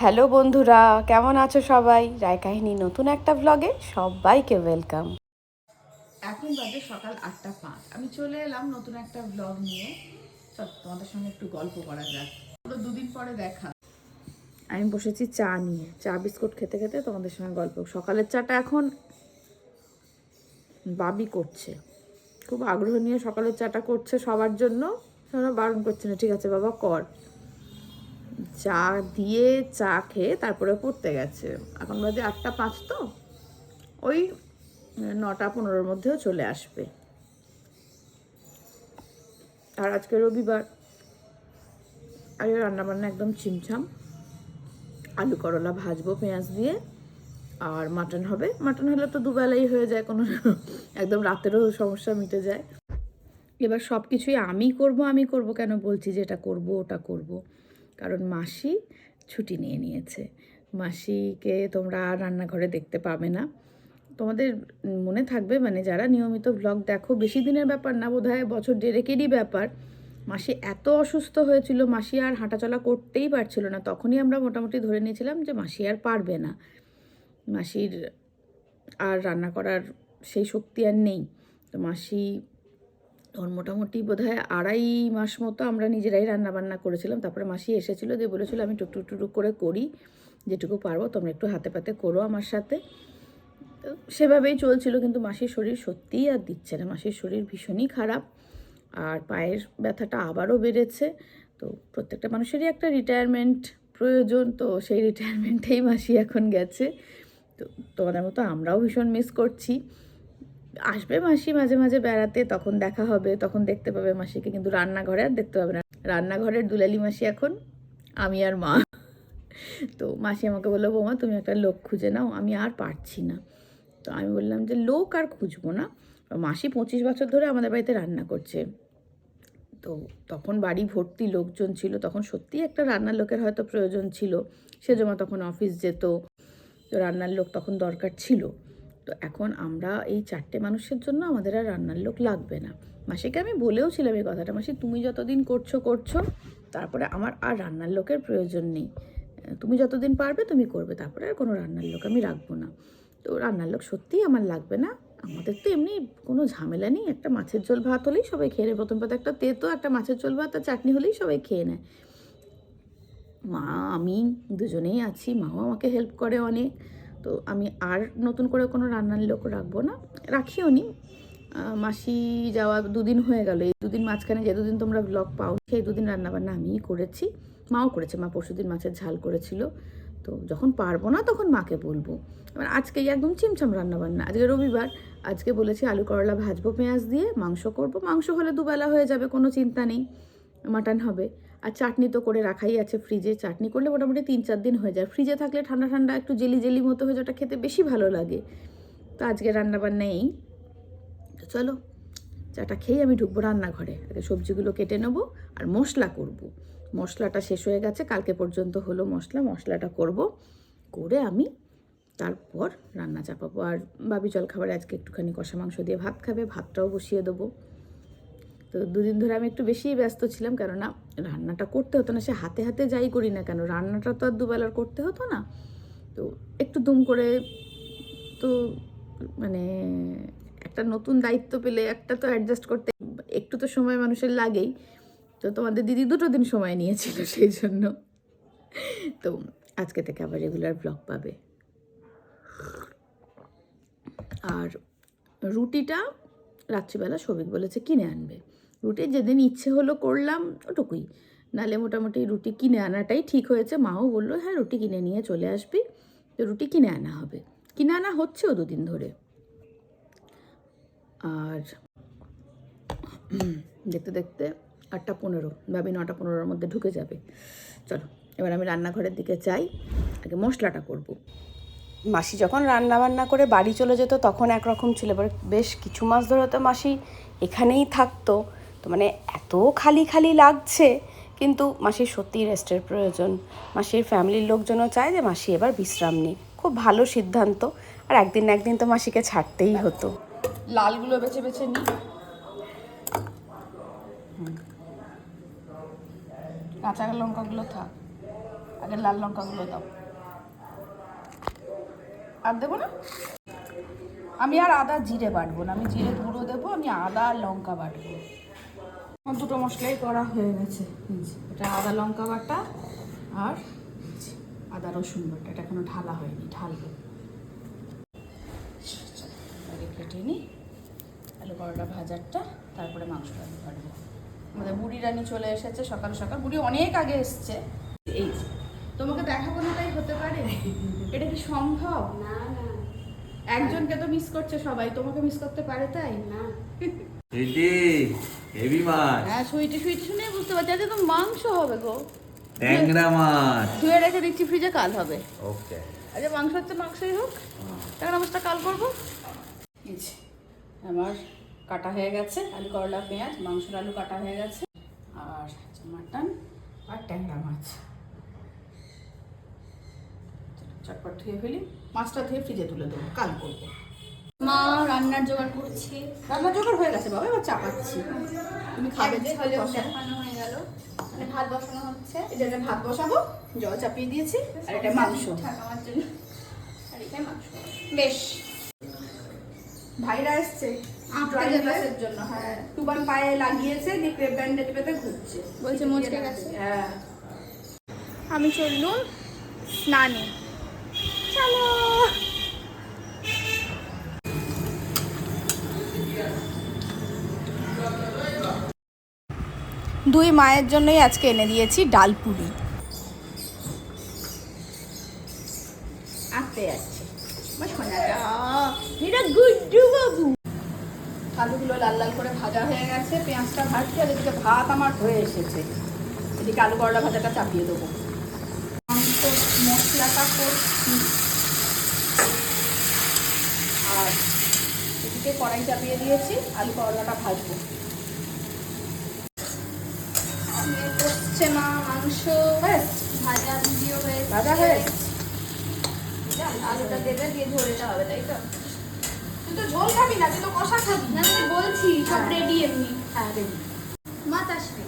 Hello বন্ধুরা, কেমন আছো সবাই? রায় কাহিনী নতুন একটা ব্লগে সবাইকে ওয়েলকাম এখন বাজে সকাল আটটা পাঁচ। আমি চলে এলাম নতুন একটা ব্লগ নিয়ে। তোমাদের সঙ্গে একটু গল্প করা যাক। দুদিন পরে দেখা। আমি বসেছি চা নিয়ে। চা, বিস্কুট খেতে খেতে তোমাদের সঙ্গে গল্প। সকালের চাটা এখন বাবি করছে। খুব আগ্রহ নিয়ে সকালের চাটা করছে সবার জন্য। বারণ করছে না। ঠিক আছে, বাবা, কর। চা দিয়ে চা খেয়ে তারপরে পড়তে গেছে। এখন বাজে আটটা পাঁচ তো। ওই নটা পনেরোর মধ্যেও চলে আসবে। আর আজকে রবিবার। আজকে রান্নাবান্না একদম চিমছাম আলু করলা ভাজবো পেঁয়াজ দিয়ে। আর মাটন হবে। মাটন হলে তো দুবেলাই হয়ে যায় কোনো একদম রাতেরও সমস্যা মিটে যায়। এবার সব কিছুই আমি করব আমি করব কেন বলছি যে এটা করব, ওটা করব। কারণ মাসি ছুটি নিয়ে নিয়েছে। মাসিকে তোমরা আর রান্নাঘরে দেখতে পাবে না। তোমাদের মনে থাকবে মানে যারা নিয়মিত ব্লগ দেখো, বেশি দিনের ব্যাপার না বোধ হয় বছর দেড়েকেরই ব্যাপার। মাসি এত অসুস্থ হয়েছিল, মাসি আর হাঁটাচলা করতেই পারছিল না। তখনই আমরা মোটামুটি ধরে নিয়েছিলাম যে মাসি আর পারবে না। মাসির আর রান্না করার সেই শক্তি আর নেই। তো মাসি তখন মোটামুটি বোধ হয় আড়াই মাস মতো আমরা নিজেরাই রান্নাবান্না করেছিলাম। তারপরে মাসি এসেছিল দিয়ে বলেছিল, আমি টুকটুক টুকটুক করে করি, যেটুকু পারব তোমরা একটু হাতে পাতে করো আমার সাথে। তো সেভাবেই চলছিল, কিন্তু মাসির শরীর সত্যিই আর দিচ্ছে না। মাসির শরীর ভীষণই খারাপ আর পায়ের ব্যথাটা আবারও বেড়েছে। তো প্রত্যেকটা মানুষেরই একটা রিটায়ারমেন্ট প্রয়োজন, তো সেই রিটায়ারমেন্টেই মাসি এখন গেছে। তো তোমাদের মতো আমরাও ভীষণ মিস করছি। আসবে মাসি মাঝে মাঝে বেড়াতে, তখন দেখা হবে, তখন দেখতে পাবে মাসিকে, কিন্তু রান্নাঘরে আর দেখতে পাবে না। রান্নাঘরের দুলালি মাসি এখন, আমি আর মা। তো মাসি আমাকে বলল, বৌমা, তুমি একটা লোক খুঁজে নাও, আমি আর পারছি না। তো আমি বললাম যে, লোক আর খুঁজবো না। মাসি পঁচিশ বছর ধরে আমাদের বাড়িতে রান্না করছে। তো তখন বাড়ি ভর্তি লোকজন ছিল, তখন সত্যিই একটা রান্নার লোকের হয়তো প্রয়োজন ছিল। সে জমা তখন অফিস যেত, তো রান্নার লোক তখন দরকার ছিল। তো এখন আমরা এই চারটে মানুষের জন্য আমাদের আর রান্নার লোক লাগবে না। মাসিকে আমি বলেও ছিলাম এই কথাটা, মাসি, তুমি যতদিন করছ করছ, তারপরে আমার আর রান্নার লোকের প্রয়োজন নেই। তুমি যতদিন পারবে, তুমি করবে, তারপরে আর কোনো রান্নার লোক আমি রাখব না। তো রান্নার লোক সত্যিই আমার লাগবে না। আমাদের তো এমনি কোনো ঝামেলা নেই, একটা মাছের ঝোল ভাত হলেই সবাই খেয়ে নেয়। প্রথম কথা একটা তেতো, একটা মাছের ঝোল ভাত আর চাটনি হলেই সবাই খেয়ে নেয়। মা, আমি দুজনেই আছি, মাও আমাকে হেল্প করে অনেক। তো আমি আর নতুন করে কোনো রান্নার লোক রাখব না, রাখিও নি। মাসি যাওয়া দুদিন হয়ে গেল, এই দুদিন মাঝখানে যে দুদিন তোমরা ব্লগ পাও, সেই দুদিন রান্নাবান্না আমিই করেছি। মাও করেছে, মা পরশুদিন মাছের ঝাল করেছিল। তো যখন পারব না তখন মাকে বলব। এবার আজকে একদম চিমচাম রান্নাবান্না, আজকে রবিবার, আজকে বলেছি আলু করলা ভাজবো পেঁয়াজ দিয়ে, মাংস করব। মাংস হলে দুবেলা হয়ে যাবে, কোনো চিন্তা নেই, মাটন হবে। আর চাটনি তো করে রাখাই আছে ফ্রিজে চাটনি করলে মোটামুটি তিন চার দিন হয়ে যায়। ফ্রিজে থাকলে ঠান্ডা ঠান্ডা একটু জেলি জেলি মতো হয়ে যায় ওটা খেতে বেশি ভালো লাগে। তো আজকে রান্নাবান্না এই। তো চলো, চাটা খেয়ে আমি ঢুকবো রান্নাঘরে। আগে সবজিগুলো কেটে নেব আর মশলা করব। মশলাটা শেষ হয়ে গেছে, কালকে পর্যন্ত হলো মশলা। মশলাটা করব, করে আমি তারপর রান্না চাপাবো। আর বাবি জল খাবারে আজকে একটুখানি কষা মাংস দিয়ে ভাত খাবে, ভাতটাও বসিয়ে দেবো। তো দুদিন ধরে আমি একটু বেশিই ব্যস্ত ছিলাম কেননা রান্নাটা করতে হতো না, সে হাতে হাতে যাই করি না কেন, রান্নাটা তো আর দুবেলার করতে হতো না। তো একটু দুম করে তো মানে একটা নতুন দায়িত্ব পেলে একটা তো অ্যাডজাস্ট করতে একটু তো সময় মানুষের লাগেই। তো তোমাদের দিদি দুটো দিন সময় নিয়েছিল সেই জন্য। তো আজকে থেকে আবার রেগুলার ব্লগ পাবে। আর রুটিটা রাত্রিবেলা সবিক বলেছে কিনে আনবে। রুটি যেদিন ইচ্ছে হলো করলাম, ওটুকুই। নালে মোটামুটি রুটি কিনে আনাটাই ঠিক হয়েছে। মাও বলল হ্যাঁ রুটি কিনে নিয়ে চলে আসবি। তো রুটি কিনে আনা হবে। কিনে আনা হচ্ছেও দুদিন ধরে। আর দেখতে দেখতে আটটা পনেরো, ভাবি নটা পনেরোর মধ্যে ঢুকে যাবে। চলো, এবার আমি রান্নাঘরের দিকে চাই আগে মশলাটা করব। মাসি যখন রান্না বান্না করে বাড়ি চলে যেত, তখন একরকম ছিল। এবার বেশ কিছু মাস ধরে তো মাসি এখানেই থাকতো। তো মানে এত খালি খালি লাগছে, কিন্তু মাসির সত্যিই রেস্টের প্রয়োজন। মাসির ফ্যামিলির লোকজনও চায় যে মাসি এবার বিশ্রাম নিক। খুব ভালো সিদ্ধান্ত, আর একদিন না একদিন তো মাসিকে ছাড়তেই হতো। লালগুলো বেছে বেছে নিই কাঁচা লঙ্কাগুলো থাক, আগে লাল লঙ্কাগুলো দাও। আর দেবো না? আমি আর আদা জিরে বাটবো না, আমি জিরে গুঁড়ো দেবো, আমি আদা আর লঙ্কা বাটবো। দুটো মশলাই করা হয়ে গেছে। এটা আদা লঙ্কা বাটা আর আদা রসুন বাটা। এটা এখনও ঢালা হয়নি ঢালবো। কেটে নিই আলু পরোটা ভাজারটা তারপরে মাংসটা আমি ভাজবো আমাদের বুড়ি রানী চলে এসেছে সকাল সকাল বুড়ি অনেক আগে এসছে। এই তোমাকে দেখাবো না তাই হতে পারে? এটা কি সম্ভব? না না। একজনকে তো মিস করছে সবাই তোমাকে মিস করতে পারে তাই? না। হেভি মাছ। হ্যাঁ সুইটি সুইটি শুনে বুঝতে পারছি। আজকে তো মাংস হবে গো। ট্যাংরা মাছ। ধুয়ে রেখে দিচ্ছি ফ্রিজে কাল হবে। ওকে আচ্ছা মাংস হচ্ছে মাংসই হোক। ট্যাংরা মাছটা কাল করব। আমার কাটা হয়ে গেছে আলু করলা পেঁয়াজ মাংসের আলু কাটা হয়ে গেছে। আর মাটন আর ট্যাংরা মাছ। চটপট ধুয়ে ফেলি। মাছটা ধুয়ে ফ্রিজে তুলে দেবো কাল করব। মা রান্নার জোগাড় করছে। রান্না জোগাড় হয়ে গেছে বাবা এবার চাপাচ্ছি তুমি খাবে যে। দেখানো হয়ে গেল। মানে ভাত বসানো হচ্ছে। যে এটা ভাত বসাবো জল চাপিয়ে দিয়েছি আর এটা মাংস। জন্য। আর এটাই মাংস। বেশ। ভাইরা এসছে? ক্লাসের জন্য হ্যাঁ। টুবান পায়ে লাগিয়েছে দিয়ে ক্রেপ ব্যান্ডেজ পেতে ঘুরছে। বলছে মুচকে গেছে? হ্যাঁ। আমি চললুম স্নানে। চলো। দুই মায়ের জন্যই আজকে এনে দিয়েছি ডালপুরি আঁকতে যাচ্ছে আলুগুলো লাল লাল করে ভাজা হয়ে গেছে, পেঁয়াজটা ভাজছি, আর এদিকে ভাত আমার হয়ে এসেছে। এদিকে আলু করলা ভাজাটা চাপিয়ে দেবো। মশলাটা করছি। আর এদিকে কড়াই চাপিয়ে দিয়েছি, আলু করলাটা ভাজবো। মা মাংস ব্যাস। ভাজা ভিডিও হয়েছে ভাজা হয়ে আলুটা দেবে দিয়ে হবে তাই তো? তুই তো ঝোল খাবি না তুই তো কষা খাবি। না আমি বলছি সব হ্যাঁ। রেডি এমনি। হ্যাঁ। মাছ আসবে।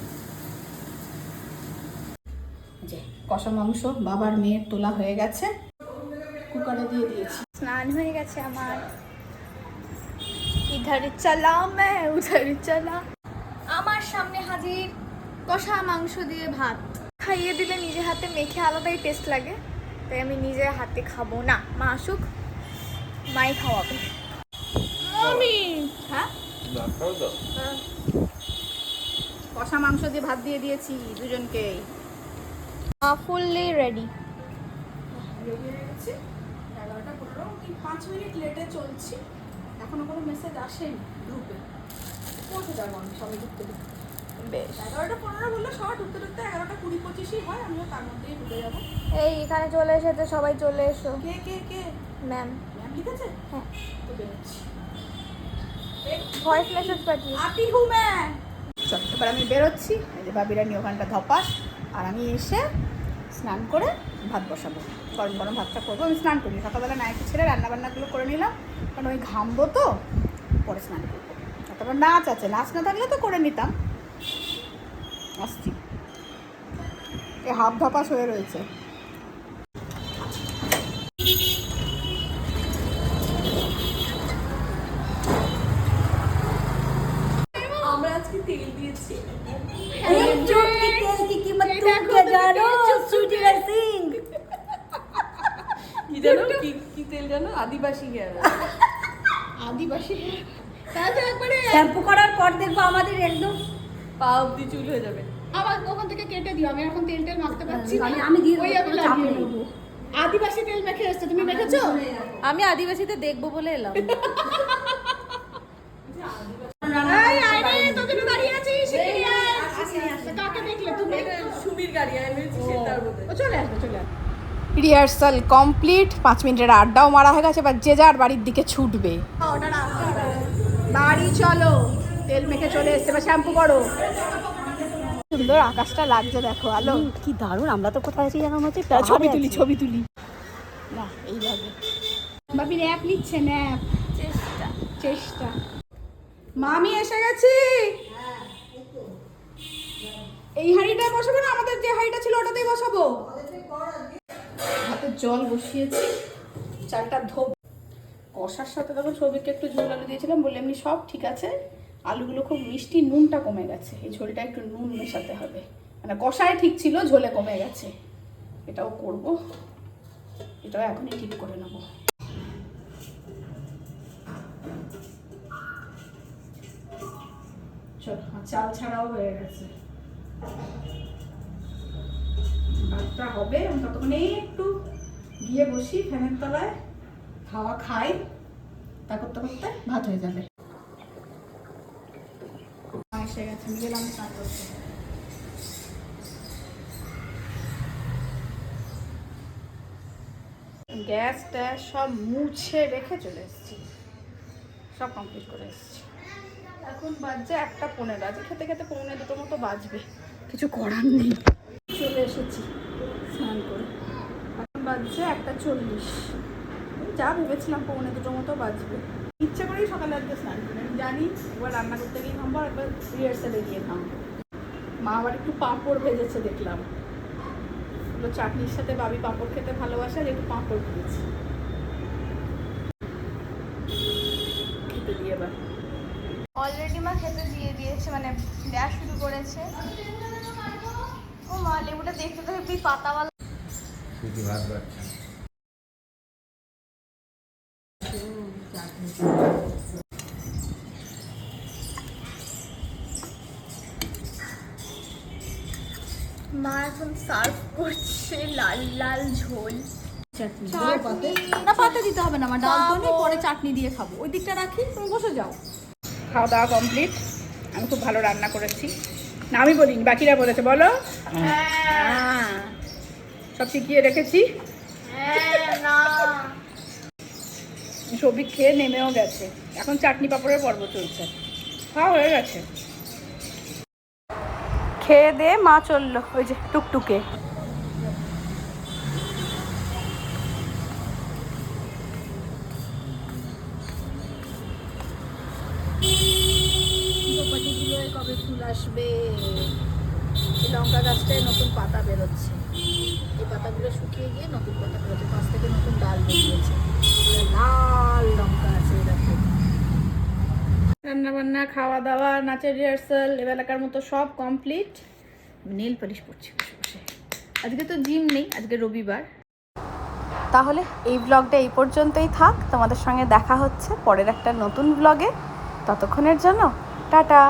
কষা মাংস বাবার মেয়ের তোলা হয়ে গেছে। কুকারে দিয়ে দিয়েছি। স্নান হয়ে গেছে আমার। ইধার চলা মে উধার চলা আমার সামনে হাজির কষা মাংস দিয়ে ভাত। খাইয়ে দিলে নিজে হাতে মেখে আলাদাই টেস্ট লাগে। তাই আমি নিজে হাতে খাব না। মা আসুক মাই খাওয়াবে। মমি! হ্যাঁ? কষা মাংস দিয়ে ভাত দিয়ে দিয়েছি দুজনকেই ফুললি রেডি রেডি এগারোটা পনেরো কি পাঁচ মিনিট লেটে চলছি। এখনও কোনো মেসেজ আসেনি গ্রুপে পৌঁছে যাব আমি সবাই ঢুকতে ঢুকতে বেশ। এগারোটা পনেরো বললে সবাই ঢুকতে ঢুকতে এগারোটা কুড়ি পঁচিশই হয় আমিও তার মধ্যেই ঢুকে যাব। এই এখানে চলে এসেছে সবাই চলে এসো। কে কে কে? ম্যাম ম্যাম লিখেছে? হ্যাঁ। তো বেরোচ্ছি। ভয়েস মেসেজ পাঠিয়ে আতি হু ম্যাম চল এবার আমি বেরোচ্ছি এই যে ওখানটা ধপাস আর আমি এসে স্নান করে ভাত বসাবো। গরম গরম ভাতটা করব আমি স্নান করি সকালবেলা নাইটি ছেড়ে রান্নাবান্নাগুলো করে নিলাম কারণ ওই ঘামবো তো পরে স্নান করব। তারপর নাচ আছে নাচ না থাকলে তো করে নিতাম আসছি। এ হাফ ধপাস হয়ে রয়েছে। আমরা আজকে তেল দিয়েছি। কি জানো? কি কি তেল জানো? আদিবাসী হেয়ার আদিবাসী শ্যাম্পু করার পর দেখব আমাদের একদম পা অব্দি চুল হয়ে যাবে। আমার ওখান থেকে কেটে দিও আমি এখন তেল টেল মাখতে পারছি না। আমি- আমি দিয়ে ওই আমি লাগিয়ে। নেব আদিবাসী তেল মেখে এসছে তুমি মেখেছো? আমি আদিবাসীতে দেখব বলে এলাম। এই আয় রে তোকে তো দাঁড়িয়ে আছিস শিগগিরই আয়। কাকে দেখলে তুমি? সুমির গাড়ি আয় মেরেছি সেটার মধ্যে ও চলে আসবে চলে আসবে। রিহার্সাল কমপ্লিট পাঁচ মিনিটের আড্ডাও মারা হয়ে গেছে এবার যে যার বাড়ির দিকে ছুটবে। বাড়ি চলো। তেল মেখে চলে এসছে এবার শ্যাম্পু করো। সুন্দর আকাশটা লাগছে দেখো আলো। কি দারুণ আমরা তো কোথায় আছি জানা হচ্ছে? ছবি তুলি ছবি তুলি। না এইভাবে। বাপি ন্যাপ নিচ্ছে ন্যাপ। চেষ্টা। চেষ্টা। মামি এসে গেছি। এই হাঁড়িটায় বসাবো না? আমাদের যে হাঁড়িটা ছিল ওটাতেই বসাবো। হাতে জল বসিয়েছি চালটা ধোব। কষার সাথে তখন সৌভিককে একটু ঝোল আলু দিয়েছিলাম বলে এমনি সব ঠিক আছে? আলুগুলো খুব মিষ্টি নুনটা কমে গেছে। এই ঝোলটা একটু নুন মেশাতে হবে। মানে কষায় ঠিক ছিল, ঝোলে কমে গেছে। এটাও করব। এটাও এখনই ঠিক করে নেব। চল ছাড়াও হয়ে গেছে। ভাতটা হবে ততক্ষণে একটু গিয়ে বসি, ফ্যানের তলায়। হাওয়া খাই। তা করতে করতে ভাত হয়ে যাবে। এসে গেছেন গেলাম স্নান করতে গ্যাস ট্যাস সব মুছে রেখে চলে এসেছি। সব কমপ্লিট করে এসেছি। এখন বাজছে একটা পনেরো। আজ খেতে খেতে পৌনে দুটো মতো বাজবে। কিছু করার নেই। চলে এসেছি স্নান করে। এখন বাজছে একটা চল্লিশ। যা ভেবেছিলাম পৌনে দুটো মতো বাজবে। ইচ্ছে করেই সকালে আজকে স্নান করি আমি জানি একবার রান্না করতে গিয়ে থামবো আর একবার রিহার্সালে গিয়ে থামবো মা আবার একটু পাঁপড় ভেজেছে দেখলাম। ওগুলো চাটনির সাথে বাবি পাঁপড় খেতে ভালোবাসে আর একটু পাঁপড় ভেজেছে। খেতে দিয়ে এবার। অলরেডি মা খেতে দিয়ে দিয়েছে মানে দেওয়া শুরু করেছে। ও মা লেবুটা দেখতে তো হেবি পাতাওয়ালা। ভাত বাচ্চা। মা এখন সার্ভ করছে লাল লাল ঝোল। চাটনি চাটনি। না পাতা দিতে হবে না আমার ডাল তো নেই পরে চাটনি দিয়ে খাব। ওই দিকটা রাখি তুমি বসে যাও। খাওয়া দাওয়া কমপ্লিট। আমি খুব ভালো রান্না করেছি। না আমি বলিনি বাকিরা বলেছে বলো। হ্যাঁ। সব শিখিয়ে রেখেছি। হ্যাঁ না। সবজি খেয়ে নেমেও গেছে। এখন চাটনি পাঁপড়ের পর্ব চলছে। খাওয়া হয়ে গেছে। খেয়ে দে মা চলল, ওই যে টুকটুকে। কবে ফুল আসবে? এই লঙ্কা গাছটায় নতুন পাতা বেরোচ্ছে। এই পাতাগুলো শুকিয়ে গিয়ে নতুন পাতা বেরোচ্ছে, পাশ থেকে নতুন ডাল বেরিয়েছে। লাল লঙ্কা আছে দেখো রান্না বান্না খাওয়া দাওয়া নাচের রিহার্সাল এবেলাকার মতো সব কমপ্লিট নেল পলিশ বসে আজকে তো জিম নেই, আজকে রবিবার। তাহলে এই ব্লগটা এই পর্যন্তই থাক। তোমাদের সঙ্গে দেখা হচ্ছে পরের একটা নতুন ব্লগে ততক্ষণের জন্য, টাটা!